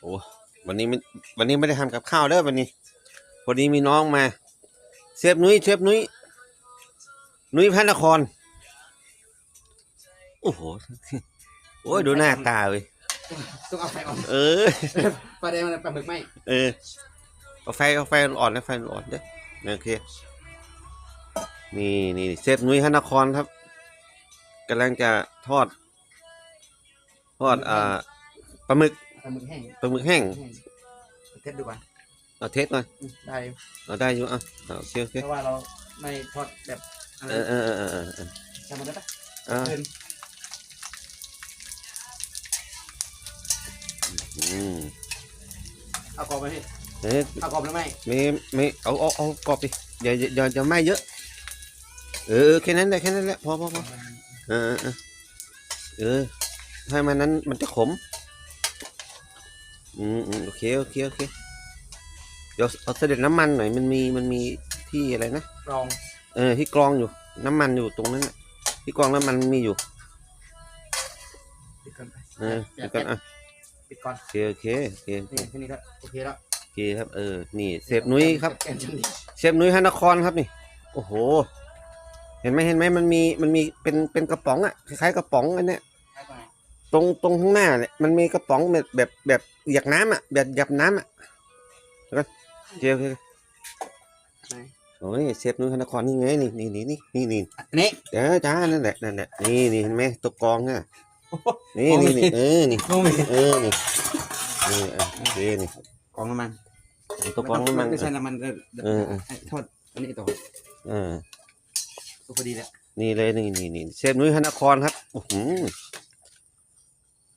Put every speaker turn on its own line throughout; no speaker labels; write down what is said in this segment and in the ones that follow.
โอ้วันนี้ไม่วันนี้ไม่ได้ทำกับข้าวเด้อวันนี้พอดีมีน้องมาเชฟนุ้ยเชฟนุ้ยนุ้ยพระนคร โอ้โหโอ้ยดูหน้าตาเว้ย
ต้องเอาไฟอ่อน
เออ
ปลาแดงมันปลาหมึกไหม
เออเอาไฟเอาไฟอ่อนนะไฟอ่อนเด้อโอเคนี่นี่เซฟนุ้ยฮนครครับกำลังจะทอด ทอดอ่า ปลาหมึก
ปลาหมึกแห้ง
ปลาหมึกแห้ง
แห้งเทสดูก่อน
เอาเทสหน่อย
อืมได้
เอาได้อยู่อะเอาโอเคโอเค
เพราะว่าเราไม่ทอดแบบอะไร
เออเออเออเออเออเออ
จำมันได้ปะ
อ่า
เกิน
อืม
เอากรอบไปพี่
เอ๊ะ
เอากรอบหรือไม่
ไม่ไม่เอาเอาเอากรอบดิอย่าอย่าอย่าอย่าไหม้เยอะ เออเออแค่นั้นแหละแค่นั้นแหละพอพอพอเออเออเออเออถ้ามันนั้นมันจะขม อืมอืมโอเคโอเคโอเคเดี๋ยวเอาเสด็จน้ำมันหน่อยมันมีมันมีที่อะไรนะ
รอง
เออที่กรองอยู่ น้ำมันอยู่ตรงนั้นน่ะที่กรองน้ำมันมีอยู่
ปิดก่อนไป
เออเดี๋ยวกันอะ
ปิดก่อน
โอเคโอเคโอเค
นี่แค่นี้ก็โอเคแล้ว
โอเคครับเออนี่เซฟนุ้ยครับ
แกนชันดี
เชฟนุ้ยฮานครครับนี่ โอ้โห เห็นไหมเห็นไหมมันมีมันมีเป็นเป็นกระป๋องอะคล้ายๆกระป๋องอันเนี้ย
ได้ ตรงไหน
ตรงตรงข้างหน้าเนี่ยมันมีกระป๋องแบบแบบแบบหยักน้ำอะแบบหยับน้ำอะเดี๋ยวก่อนเจียว
ไหน
โอ้ยเชฟนุ้ยฮานครนี่ไงนี่นี่นี่นี่นี่นี่
อันนี้
เดี๋ยวจ้านั่นแหละนั่นแหละนี่นี่เห็นไหมตัวกรองอะนี่นี่นี่เออนี่
งงไหม
เออนี่นี่อะโอเคนี่
กรองน้ำมัน
ตัวกรองน้ำมัน
ไม่ใช่น้ำมันเออ
เออเออ
ให้ทอดอันนี้ต่อ
เออ
พอดีแหละ
นี่เลยนี่นี่นี่เชฟนุ้ยฮานครครับโอ้โห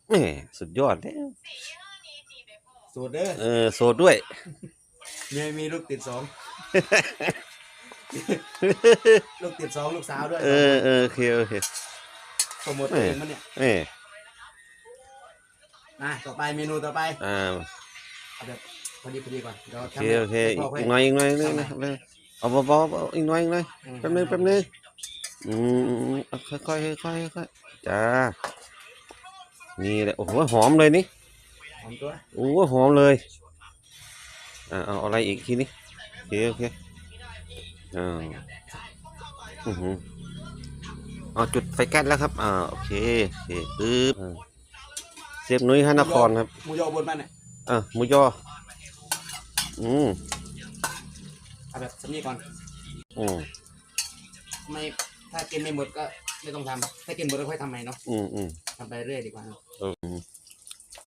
แหมสุดยอดแล้ว
สูตรเด้อ
เออโซดด้วย
เมียมีลูกติดสอง ลูกติดสองลูกสาวด้วย
เออเออโอเคโอเค
โปรโมทตัวเองมันเนี่ย
เอ้ย
อะต่อไปเมนูต่อไป
อ่า
เอาแบบพอดีพอดีก่อนเดี๋ยว
โอ
ทำ
เค
แบบ
โอเค
ให้
อี
พ่อกให้
หน่อยอีกหน่อยนึงนะครับเอาเบาๆเบาๆอีกหน่อยอีกหน่อย
อืม
แป๊บนึงแป๊บนึงอืมอืมอืมเอาค่อยๆค่อยๆค่อยๆจ้า นี่แหละโอ้โหหอมเลยนี่
หอมตัว
โอ้โหหอมเลยอ่าเอาอะไรอีกทีนี้โอเคโอเคอ่าอือหือเอาจุดไฟแก๊สแล้วครับอ่าโอเคโอเคปึ๊บอ่าเชฟนุ้ยฮานครครับ
หมูยอบนมันเนี่ย
อะหมูยออืม
เอาแบบสักนี้ก่อน
อืม
ไม่ถ้ากินไม่หมดก็ ไม่ต้องทำถ้ากินหมดก็ค่อยทำใหม่เนาะ
อืมอืม
ทำไปเรื่อยดีกว่าเนอะ
เออ